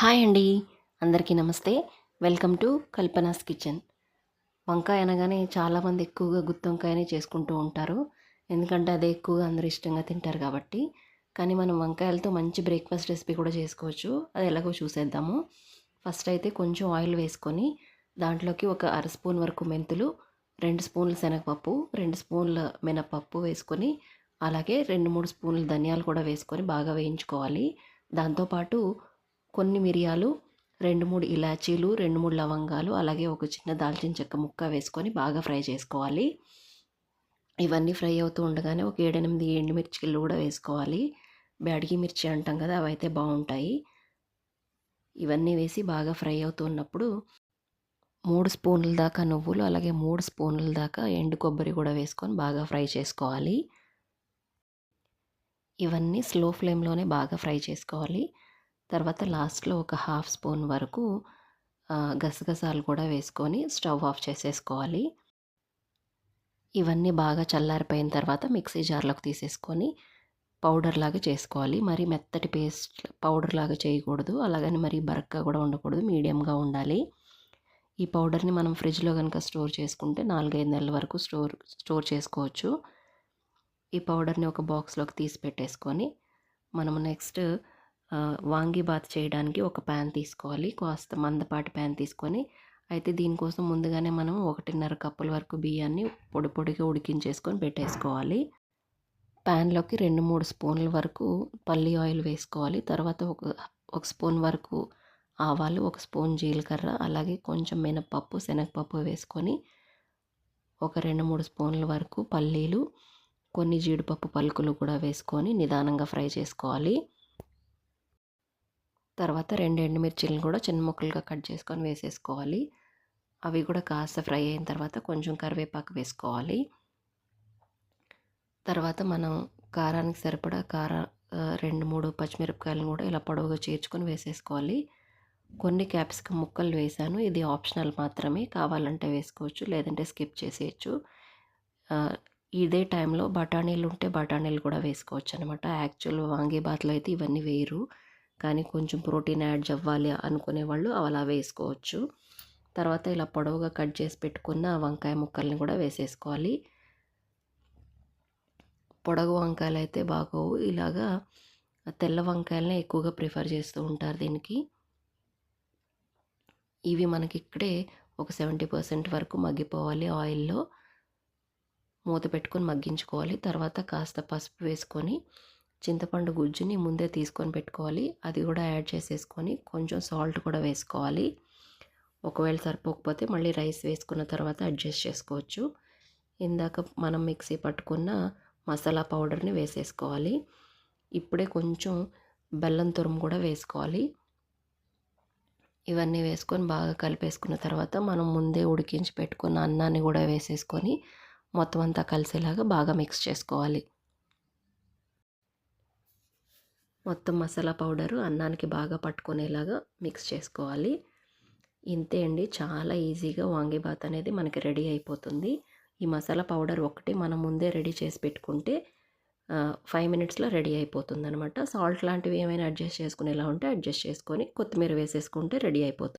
Hi అండి. అందరికీ నమస్తే. Welcome to Kalpana's kitchen. వంకాయ అనగానే చాలామంది ఎక్కువగా గుత్తి వంకాయనే చేసుకుంటూ ఉంటారు. ఎందుకంటే అదే ఎక్కువగా అందరూ ఇష్టంగా తింటారు కాబట్టి. కానీ మనం వంకాయలతో మంచి బ్రేక్ఫాస్ట్ రెసిపీ కూడా చేసుకోవచ్చు. అది ఎలాగో చూసేద్దాము. ఫస్ట్ అయితే కొంచెం ఆయిల్ వేసుకొని దాంట్లోకి ఒక అర స్పూన్ వరకు మెంతులు రెండు స్పూన్ల శనగపప్పు రెండు స్పూన్ల మినపప్పు వేసుకొని అలాగే రెండు మూడు స్పూన్ల ధనియాలు కూడా వేసుకొని బాగా వేయించుకోవాలి. దాంతోపాటు కొన్ని మిరియాలు రెండు మూడు ఇలాచీలు రెండు మూడు లవంగాలు అలాగే ఒక చిన్న దాల్చిన చెక్క ముక్క వేసుకొని బాగా ఫ్రై చేసుకోవాలి. ఇవన్నీ ఫ్రై అవుతూ ఉండగానే ఒక ఏడెనిమిది ఎండుమిర్చిలు కూడా వేసుకోవాలి. బ్యాడిగి మిర్చి అంటాం కదా అవైతే బాగుంటాయి. ఇవన్నీ వేసి బాగా ఫ్రై అవుతూ ఉన్నప్పుడు మూడు స్పూన్ల దాకా నువ్వులు అలాగే మూడు స్పూన్ల దాకా ఎండు కొబ్బరి కూడా వేసుకొని బాగా ఫ్రై చేసుకోవాలి. ఇవన్నీ స్లో ఫ్లేమ్లోనే బాగా ఫ్రై చేసుకోవాలి. తర్వాత లాస్ట్లో ఒక హాఫ్ స్పూన్ వరకు గసగసాలు కూడా వేసుకొని స్టవ్ ఆఫ్ చేసేసుకోవాలి. ఇవన్నీ బాగా చల్లారిపోయిన తర్వాత మిక్సీ జార్లోకి తీసేసుకొని పౌడర్ లాగా చేసుకోవాలి. మరి మెత్తటి పేస్ట్ పౌడర్ లాగా చేయకూడదు. అలాగని మరి బరక్గా కూడా ఉండకూడదు. మీడియంగా ఉండాలి. ఈ పౌడర్ని మనం ఫ్రిడ్జ్లో కనుక స్టోర్ చేసుకుంటే నాలుగైదు నెలల వరకు స్టోర్ స్టోర్ చేసుకోవచ్చు. ఈ పౌడర్ని ఒక బాక్స్లోకి తీసి పెట్టేసుకొని మనము నెక్స్ట్ వాంగీబాత్ చేయడానికి ఒక ప్యాన్ తీసుకోవాలి. కాస్త మందపాటి ప్యాన్ తీసుకొని అయితే దీనికోసం ముందుగానే మనం ఒకటిన్నర కప్పుల వరకు బియ్యాన్ని పొడి పొడిగా ఉడికించేసుకొని పెట్టేసుకోవాలి. ప్యాన్లోకి రెండు మూడు స్పూన్ల వరకు పల్లి ఆయిల్ వేసుకోవాలి. తర్వాత ఒక ఒక స్పూన్ వరకు ఆవాలు ఒక స్పూన్ జీలకర్ర అలాగే కొంచెం మినపప్పు శనగపప్పు వేసుకొని ఒక రెండు మూడు స్పూన్ల వరకు పల్లీలు కొన్ని జీడిపప్పు పలుకులు కూడా వేసుకొని నిదానంగా ఫ్రై చేసుకోవాలి. తర్వాత రెండు ఎండుమిర్చిలను కూడా చిన్న ముక్కలుగా కట్ చేసుకొని వేసేసుకోవాలి. అవి కూడా కాస్త ఫ్రై అయిన తర్వాత కొంచెం కరివేపాకు వేసుకోవాలి. తర్వాత మనం కారానికి సరిపడా కార రెండు మూడు పచ్చిమిరపకాయలను కూడా ఇలా పొడవుగా చేర్చుకొని వేసేసుకోవాలి. కొన్ని క్యాప్సికమ్ ముక్కలు వేశాను ఇది ఆప్షనల్ మాత్రమే. కావాలంటే వేసుకోవచ్చు లేదంటే స్కిప్ చేసేయచ్చు. ఇదే టైంలో బఠానీలు ఉంటే బఠానీలు కూడా వేసుకోవచ్చు అనమాట యాక్చువల్ వాంగీబాత్లో అయితే ఇవన్నీ వేయరు. కానీ కొంచెం ప్రోటీన్ యాడ్ అవ్వాలి అనుకునే వాళ్ళు అలా వేసుకోవచ్చు. తర్వాత ఇలా పొడవుగా కట్ చేసి పెట్టుకున్న వంకాయ ముక్కల్ని కూడా వేసేసుకోవాలి. పొడవు వంకాయలు అయితే బాగోవు. ఇలాగా తెల్ల వంకాయలనే ఎక్కువగా ప్రిఫర్ చేస్తూ ఉంటారు దీనికి. ఇవి మనకి ఇక్కడే ఒక సెవెంటీ పర్సెంట్ వరకు మగ్గిపోవాలి ఆయిల్లో. మూత పెట్టుకొని మగ్గించుకోవాలి. తర్వాత కాస్త పసుపు వేసుకొని చింతపండు గుజ్జుని ముందే తీసుకొని పెట్టుకోవాలి. అది కూడా యాడ్ చేసేసుకొని కొంచెం సాల్ట్ కూడా వేసుకోవాలి. ఒకవేళ సరిపోకపోతే మళ్ళీ రైస్ వేసుకున్న తర్వాత అడ్జస్ట్ చేసుకోవచ్చు. ఇందాక మనం మిక్సీ పట్టుకున్న మసాలా పౌడర్ని వేసేసుకోవాలి. ఇప్పుడే కొంచెం బెల్లం తురుము కూడా వేసుకోవాలి. ఇవన్నీ వేసుకొని బాగా కలిపేసుకున్న తర్వాత మనం ముందే ఉడికించి పెట్టుకున్న అన్నాన్ని కూడా వేసేసుకొని మొత్తం అంతా కలిసేలాగా బాగా మిక్స్ చేసుకోవాలి. మొత్తం మసాలా పౌడరు అన్నానికి బాగా పట్టుకునేలాగా మిక్స్ చేసుకోవాలి. ఇంతే అండి. చాలా ఈజీగా వాంగిబాత్ అనేది మనకి రెడీ అయిపోతుంది. ఈ మసాలా పౌడర్ ఒకటి మనం ముందే రెడీ చేసి పెట్టుకుంటే ఫైవ్ మినిట్స్లో రెడీ అయిపోతుంది అనమాట సాల్ట్ లాంటివి ఏమైనా అడ్జస్ట్ చేసుకునేలా ఉంటే అడ్జస్ట్ చేసుకొని కొత్తిమీర వేసేసుకుంటే రెడీ అయిపోతుంది.